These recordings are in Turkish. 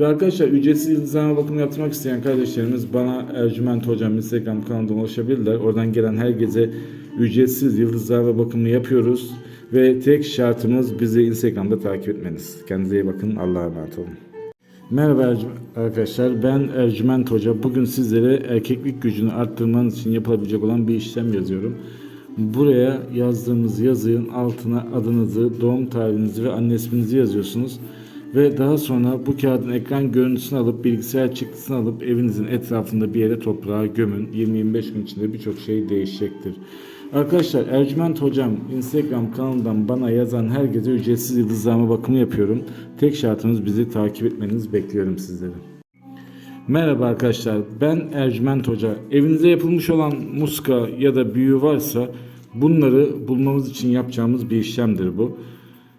Ve arkadaşlar ücretsiz yıldızlama bakımı yaptırmak isteyen kardeşlerimiz bana Ercüment Hocam Instagram kanalından ulaşabilirler. Oradan gelen herkese ücretsiz yıldızlama bakımı yapıyoruz. Ve tek şartımız bizi Instagram'da takip etmeniz. Kendinize iyi bakın. Allah'a emanet olun. Merhaba arkadaşlar ben Ercüment Hoca. Bugün sizlere erkeklik gücünü arttırmanız için yapılabilecek olan bir işlem yazıyorum. Buraya yazdığımız yazının altına adınızı, doğum tarihinizi ve anne isminizi yazıyorsunuz. Ve daha sonra bu kağıdın ekran görüntüsünü alıp bilgisayar çıktısını alıp evinizin etrafında bir yere toprağa gömün. 20-25 gün içinde birçok şey değişecektir. Arkadaşlar Ercüment Hocam Instagram kanalından bana yazan herkese ücretsiz yıldızlama bakımı yapıyorum. Tek şartımız bizi takip etmeniz bekliyorum sizleri. Merhaba arkadaşlar ben Ercüment Hoca. Evinize yapılmış olan muska ya da büyü varsa bunları bulmamız için yapacağımız bir işlemdir bu.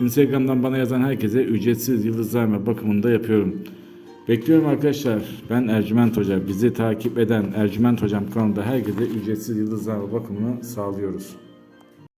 Instagram'dan bana yazan herkese ücretsiz yıldızlama bakımını da yapıyorum. Bekliyorum arkadaşlar. Ben Ercüment Hoca. Bizi takip eden Ercüment Hocam kanalında herkese ücretsiz yıldızlama bakımını sağlıyoruz.